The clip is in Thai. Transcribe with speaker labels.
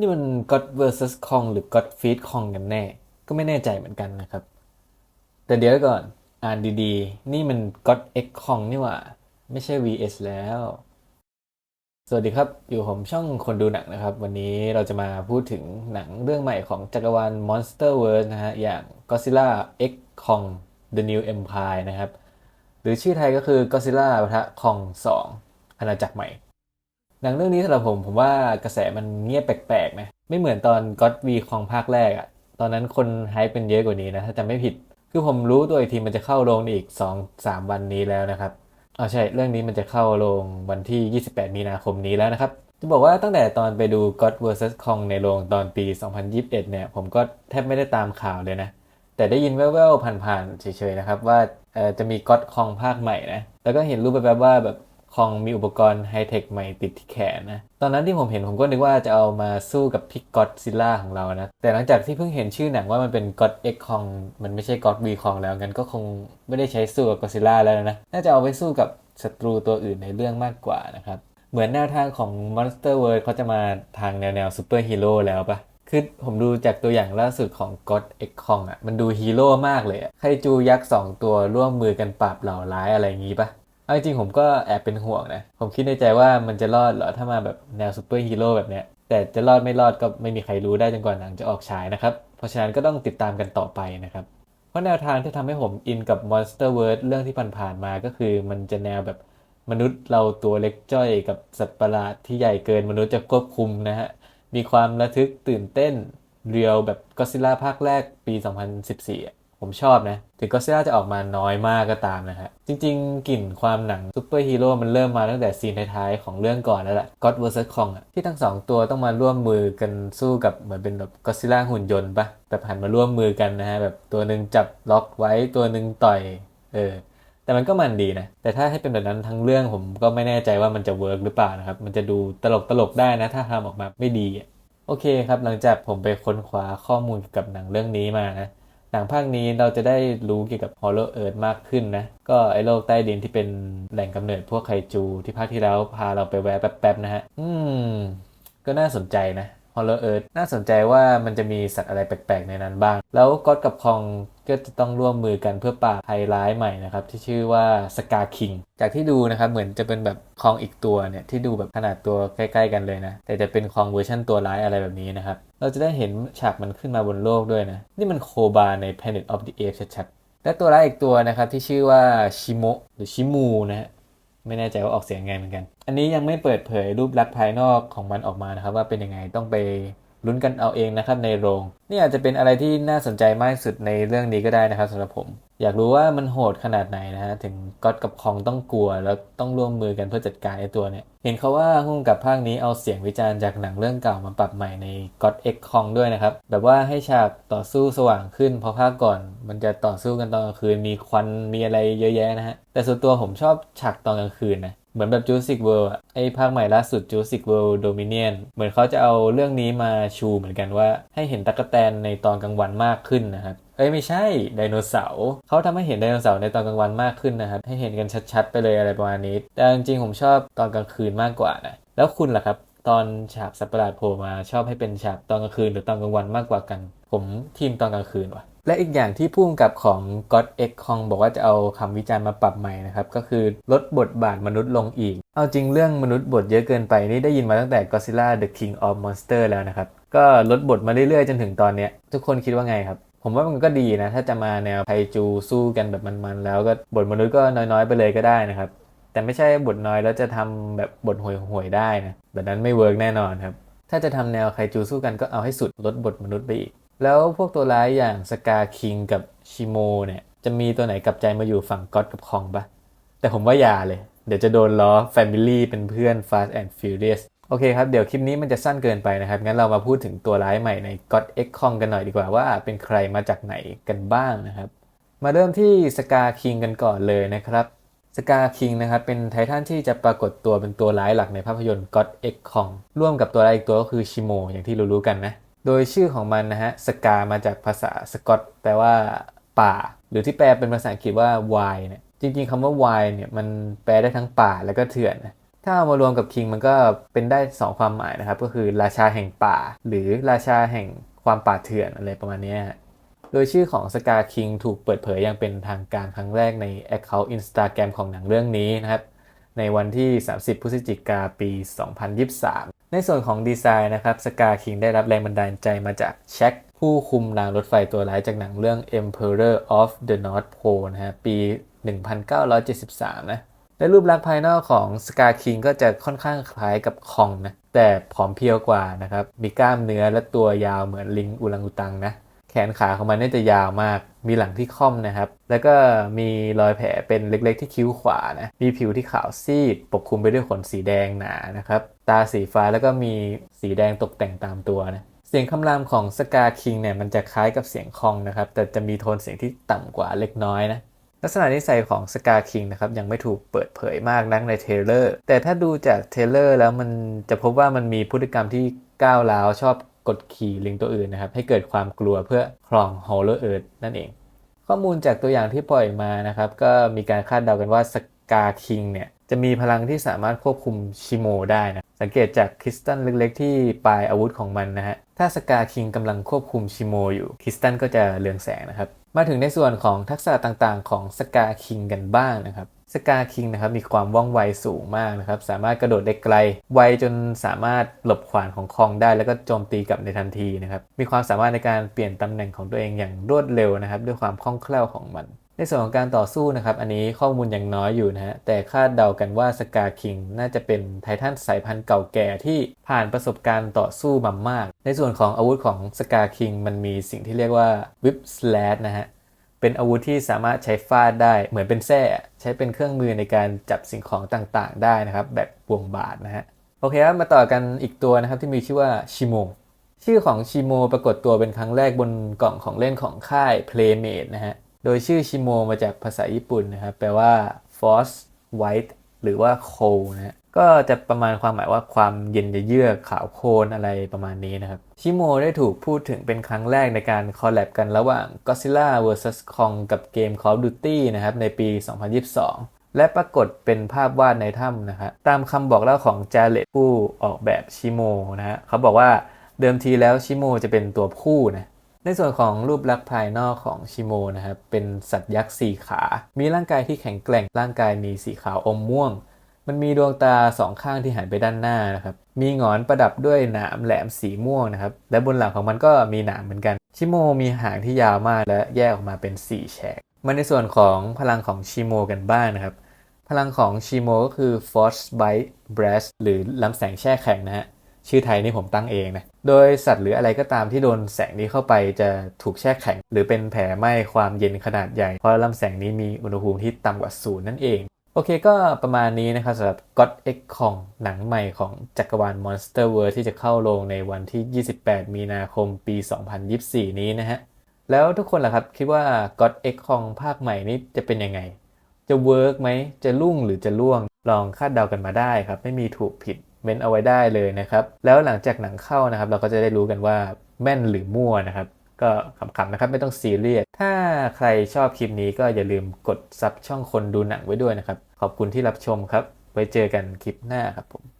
Speaker 1: นี่มัน God vs Kong หรือ God feed Kong กันแน่ ก็ไม่แน่ใจเหมือนกันนะครับ แต่เดี๋ยวก่อนอ่านดีๆ นี่มัน God X Kong นี่หว่า ไม่ใช่ VS แล้ว สวัสดีครับ อยู่ผมช่องคนดูหนังนะครับ วันนี้เราจะมาพูดถึงหนังเรื่องใหม่ของจักรวาล Monsterverse นะฮะ อย่าง Godzilla X Kong The New Empire นะครับ หรือชื่อไทยก็คือ Godzilla ปะทะ Kong 2อาณาจักรใหม่ หนังเรื่องนี้สำหรับผมผมว่ากระแสมันเงียบแปลกๆนะไม่เหมือนตอน God V ของภาคแรกอะตอนนั้นคนไฮป์เป็นเยอะกว่านี้นะถ้าจำไม่ผิด คือผมรู้ตัวอีกทีมันจะเข้าโรงอีก 2-3 วันนี้แล้วนะครับอ๋อใช่เรื่องนี้มันจะเข้าโรงวันที่ 28 มีนาคมนี้แล้วนะครับ จะบอกว่าตั้งแต่ตอนไปดู God vs Kong ในโรงตอนปี 2021 เนี่ย ผมก็แทบไม่ได้ตามข่าวเลยนะ แต่ได้ยินแว่วๆผ่านๆเฉยๆนะครับ ว่าเออจะมี God Kong ภาคใหม่นะ แล้วก็เห็นรูปแบบๆว่าแบบ คองมีอุปกรณ์ไฮเทคใหม่ติดที่แขนนะ ตอนนั้นที่ผมเห็นผมก็นึกว่าจะเอามาสู้กับพี่ก็อดซิลล่าของเรานะ แต่หลังจากที่เพิ่งเห็นชื่อหนังว่ามันเป็น God X Kong มันไม่ใช่ God V Kong แล้วงั้นก็คงไม่ได้ใช้สู้กับก็อดซิลล่าแล้วนะ น่าจะเอาไปสู้กับศัตรูตัวอื่นในเรื่องมากกว่านะครับ เหมือนแนวทางของ Monster World เขาจะมาทางแนวแนวซูเปอร์ฮีโร่แล้วปะคือผมดูจากตัวอย่างล่าสุดของ God X Kong อะ มันดูฮีโร่มากเลยอะไคจูยักษ์2ตัวร่วมมือกันปราบเหล่าร้ายอะไรอย่างงี้ปะ เอาจริงผมก็แอบเป็นห่วงนะ ผมคิดในใจว่ามันจะรอดเหรอถ้ามาแบบแนวซูเปอร์ฮีโร่แบบเนี้ย แต่จะรอดไม่รอดก็ไม่มีใครรู้ได้จนกว่าหนังจะออกฉายนะครับ เพราะฉะนั้นก็ต้องติดตามกันต่อไปนะครับ เพราะแนวทางที่ทำให้ผมอินกับ Monster World เรื่องที่ผ่านๆมาก็คือมันจะแนวแบบมนุษย์เราตัวเล็กจ้อยกับสัตว์ประหลาดที่ใหญ่เกินมนุษย์จะควบคุมนะฮะ มีความระทึกตื่นเต้นเรียวแบบก็ซิล่าภาคแรกปี 2014 ผมชอบนะ ถึงก็ซิล่าจะออกมาน้อยมากก็ตามนะฮะ จริงๆ กลิ่นความหนังซูเปอร์ฮีโร่มันเริ่มมาตั้งแต่ซีนท้ายๆ ของเรื่องก่อนแล้วแหละ God vs Kong องอะที่ทั้งสองตัวต้องมาร่วมมือกันสู้กับเหมือนเป็นแบบก็ซิล่าหุ่นยนต์ปะแบบหันมาร่วมมือกันนะฮะ แบบตัวหนึ่งจับล็อกไว้ตัวหนึ่งต่อยเออแต่มันก็มันดีนะ แต่ถ้าให้เป็นแบบนั้นทั้งเรื่องผมก็ไม่แน่ใจว่ามันจะเวิร์กหรือเปล่านะครับ มันจะดูตลกตลกๆได้นะ ถ้าทำออกมาไม่ดี โอเคครับ หลังจากผมไปค้นคว้าข้อมูลเกี่ยวกับหนังเรื่องนี้มานะ หนังภาคนี้เราจะได้รู้เกี่ยวกับ Hollow Earth มากขึ้นนะ ก็ไอ้โลกใต้ดินที่เป็นแหล่งกำเนิดพวกไคจูที่ภาคที่แล้วพาเราไปแวะแป๊บๆนะฮะ อืม ก็น่าสนใจนะ Hollow Earth น่าสนใจว่ามันจะมีสัตว์อะไรแปลกๆ ในนั้นบ้าง แล้วก็อดกับคองก็จะต้องร่วมมือกันเพื่อปราบภัยร้ายใหม่นะครับ ที่ชื่อว่าสกาคิง จากที่ดูนะครับ เหมือนจะเป็นแบบคองอีกตัวเนี่ย ที่ดูแบบขนาดตัวใกล้ๆกันเลยนะ แต่จะเป็นคองเวอร์ชั่นตัวร้ายอะไรแบบนี้นะครับ เราจะได้เห็นฉากมันขึ้นมาบนโลกด้วยนะ นี่มันโคบาใน Planet of the Apes ชัดๆและตัวร้ายอีกตัวนะครับที่ชื่อว่าชิโมะหรือชิมูนะฮะ ไม่แน่ใจว่าออกเสียงไงเหมือนกัน อันนี้ยังไม่เปิดเผยรูปลักษณ์ภายนอกของมันออกมานะครับ ว่าเป็นยังไงต้องไป ลุ้นกันเอาเองนะครับในโรง นี่อาจจะเป็นอะไรที่น่าสนใจมากที่สุดในเรื่องนี้ก็ได้นะครับสำหรับผม อยากรู้ว่ามันโหดขนาดไหนนะฮะถึงก็อดกับคองต้องกลัวแล้วต้องร่วมมือกันเพื่อจัดการไอ้ตัวเนี่ย เห็นเขาว่าหุ้มกับภาคนี้เอาเสียงวิจารณ์จากหนังเรื่องเก่ามาปรับใหม่ใน God X Kong ด้วยนะครับ แบบว่าให้ฉากต่อสู้สว่างขึ้นเพราะภาคก่อน มันจะต่อสู้กันตอนกลางคืนมีควันมีอะไรเยอะแยะนะฮะแต่ส่วนตัวผมชอบฉากตอนกลางคืนนะ เหมือนแบบ Jurassic World อะไอภาคใหม่ล่าสุด Jurassic World Dominion เหมือนเขาจะเอาเรื่องนี้มาชูเหมือนกันว่า ให้เห็นตั๊กแตนในตอนกลางวันมากขึ้นนะครับเอ้ยไม่ใช่ไดโนเสาร์เขาทำให้เห็นไดโนเสาร์ในตอนกลางวันมากขึ้นนะครับให้เห็นกันชัดๆ ไปเลยอะไรประมาณนี้ แต่จริงๆผมชอบตอนกลางคืนมากกว่านะแล้วคุณล่ะครับ ตอนฉากสัตว์ประหลาดโผล่มาชอบให้เป็นฉากตอนกลางคืนหรือตอนกลางวันมากกว่ากัน ผมทีมตอนกลางคืนว่ะ และอีกอย่างที่พุ่มกับของ God X Kong บอกว่าจะเอาคำวิจารณ์มาปรับใหม่นะครับ ก็คือลดบทบาทมนุษย์ลงอีก เอาจริงเรื่องมนุษย์บทเยอะเกินไปนี่ได้ยินมาตั้งแต่ Godzilla the King of Monster แล้วนะครับ ก็ลดบทมาเรื่อยๆ จนถึงตอนเนี้ย ทุกคนคิดว่าไงครับ ผมว่ามันก็ดีนะ ถ้าจะมาแนวไคจูสู้กันแบบมันๆ แล้วก็บทมนุษย์ก็น้อยๆ ไปเลยก็ได้นะครับ แต่ไม่ใช่บทน้อยแล้วจะทำแบบบทห่วยๆได้นะแบบนั้นไม่เวิร์กแน่นอนครับถ้าจะทำแนวไคจูสู้กันก็เอาให้สุดลดบทมนุษย์ไปอีก แล้วพวกตัวร้ายอย่างสกาคิงกับชิโมเนี่ยจะมีตัวไหนกลับใจมาอยู่ฝั่งก็อดกับคองปะแต่ผมว่าอย่าเลย เดี๋ยวจะโดนล้อ Family เป็นเพื่อน Fast and Furious โอเคครับ เดี๋ยวคลิปนี้มันจะสั้นเกินไปนะครับ งั้นเรามาพูดถึงตัวร้ายใหม่ใน God X Kong กันหน่อยดีกว่าว่าเป็นใครมาจากไหนกันบ้างนะครับ มาเริ่มที่สกาคิงกันก่อนเลยนะครับสกาคิงนะครับเป็นไททันที่จะปรากฏตัวเป็นตัวร้ายหลักในภาพยนตร์ God X Kong ร่วมกับตัวร้ายอีกตัวก็คือชิโมอย่างที่รู้ๆกันนะ โดยชื่อของมันนะฮะสกามาจากภาษาสกอตแปลว่าป่า หรือที่แปลเป็นภาษาอังกฤษว่า wild เนี่ยจริงๆคำว่า wild เนี่ยมันแปลได้ทั้งป่าแล้วก็เถื่อนนะถ้าเอามารวมกับคิงมันก็เป็นได้ 2 ความหมายนะครับ ก็คือราชาแห่งป่า หรือราชาแห่งความป่าเถื่อนอะไรประมาณนี้โดยชื่อของสกาคิงถูกเปิดเผยอย่างเป็นทางการครั้งแรกใน Account Instagram ของหนังเรื่องนี้นะครับ ในวันที่ 30 พฤศจิกาปี 2023 ในส่วนของดีไซน์นะครับสกาคิงได้รับแรงบันดาลใจมาจากแช็คผู้คุมรางรถไฟตัวร้ายจากหนังเรื่อง Emperor of the North Pole นะฮะปี 1973 นะและรูปลักษณ์ภายนอกของสกาคิงก็จะค่อนข้างคล้ายกับคองนะแต่ผอมเพรียวกว่านะครับ มีกล้ามเนื้อและตัวยาวเหมือนลิงอุลังอุตังนะ แขนขาของมันน่าจะยาวมาก มีหลังที่ค่อมนะครับ แล้วก็มีรอยแผลเป็นเล็กๆที่คิ้วขวานะ มีผิวที่ขาวซีด ปกคลุมไปด้วยขนสีแดงหนานะครับ ตาสีฟ้าแล้วก็มีสีแดงตกแต่งตามตัวนะ เสียงคำรามของสกาคิงเนี่ยมันจะคล้ายกับเสียงคองนะครับ แต่จะมีโทนเสียงที่ต่ำกว่าเล็กน้อยนะลักษณะนิสัยของสกาคิงนะครับยังไม่ถูกเปิดเผยมากนักในเทเลอร์แต่ถ้าดูจากเทเลอร์แล้วมันจะพบว่ามันมีพฤติกรรมที่ก้าวร้าวชอบ ดขี่ลิงตัวอื่นนะครับ ให้เกิดความกลัวเพื่อครองฮอลเลอร์เอิร์นั่นเอง ข้อมูลจากตัวอย่างที่ปล่อยมานะครับ ก็มีการคาดเดากันว่าสกาคิงเนี่ยจะมีพลังที่สามารถควบคุมชิโมได้นะ สังเกตจากคริสตัลเล็กๆ ที่ปลายอาวุธของมันนะฮะ ถ้าสกาคิงกำลังควบคุมชิโมอยู่คริสตัลก็จะเรืองแสงนะครับ มาถึงในส่วนของทักษะต่างๆ ของสกาคิงกันบ้างนะครับ สกาคิงนะครับมีความว่องไวสูงมากนะครับ สามารถกระโดดได้ไกล ไวจนสามารถหลบขวานของคองได้ แล้วก็โจมตีกลับในทันทีนะครับมีความสามารถในการเปลี่ยนตำแหน่งของตัวเองอย่างรวดเร็วนะครับ ด้วยความคล่องแคล่วของมัน ในส่วนของการต่อสู้นะครับ อันนี้ข้อมูลยังน้อยอยู่นะฮะแต่คาดเดากันว่าสกาคิงน่าจะเป็นไททันสายพันธุ์เก่าแก่ที่ผ่านประสบการณ์ต่อสู้มามาก ในส่วนของอาวุธของสกาคิงมันมีสิ่งที่เรียกว่าวิปสแลดนะฮะ เป็นอาวุธที่สามารถใช้ฟาดได้เหมือนเป็นแส้ใช้เป็นเครื่องมือในการจับสิ่งของต่างๆ ได้นะครับแบบบวงบาทนะฮะโอเคครับมาต่อกันอีกตัวนะครับที่มีชื่อว่าชิโมชื่อของชิโมปรากฏตัวเป็นครั้งแรกบนกล่องของเล่นของค่าย Playmate นะฮะโดยชื่อชิโมมาจากภาษาญี่ปุ่นนะครับแปลว่า Force White หรือว่า Cold นะฮะ ก็จะประมาณความหมายว่าความเย็นเยือกขาวโพลนอะไรประมาณนี้นะครับ ชิโมได้ถูกพูดถึงเป็นครั้งแรกในการคอลแลบกันระหว่าง Godzilla vs Kong กับเกม Call of Duty นะครับในปี 2022 และปรากฏเป็นภาพวาดในถ้ำนะครับตามคำบอกเล่าของจาเลตผู้ออกแบบชิโมนะฮะเขาบอกว่าเดิมทีแล้วชิโมจะเป็นตัวผู้นะในส่วนของรูปลักษณ์ภายนอกของชิโมนะครับเป็นสัตว์ยักษ์สี่ขา มีร่างกายที่แข็งแกร่งร่างกายมีสีขาวอมม่วง มันมีดวงตาสองข้างที่หันไปด้านหน้านะครับ มีหงอนประดับด้วยหนามแหลมสีม่วงนะครับ และบนหลังของมันก็มีหนามเหมือนกัน ชิโมมีหางที่ยาวมากและแยกออกมาเป็น4แฉก มาในส่วนของพลังของชิโมกันบ้างนะครับ พลังของชิโมก็คือ Force Bite Blast หรือลำแสงแช่แข็งนะฮะ ชื่อไทยนี่ผมตั้งเองนะ โดยสัตว์หรืออะไรก็ตามที่โดนแสงนี้เข้าไปจะถูกแช่แข็ง หรือเป็นแผลไหม้ความเย็นขนาดใหญ่ เพราะลำแสงนี้มีอุณหภูมิที่ต่ำกว่าศูนย์นั่นเอง อเคก็ประมาณนี้นะครับสำหรับ God X Kong หนังใหม่ของจักรวาล Monster World ที่จะเข้าโรงในวันที่ 28 มีนาคมปี 2024 นี้นะฮะ แล้วทุกคนล่ะครับ คิดว่า God X Kong ภาคใหม่นี้จะเป็นยังไง จะเวิร์กไหม จะรุ่งหรือจะล่วง ลองคาดเดากันมาได้ครับ ไม่มีถูกผิดเม้นเอาไว้ได้เลยนะครับ แล้วหลังจากหนังเข้านะครับ เราก็จะได้รู้กันว่าแม่นหรือมั่วนะครับก็ขำๆนะครับ ไม่ต้องซีเรียส ถ้าใครชอบคลิปนี้ก็อย่าลืมกดซับช่องคนดูหนังไว้ด้วยนะครับ ขอบคุณที่รับชมครับ ไว้เจอกันคลิปหน้าครับผม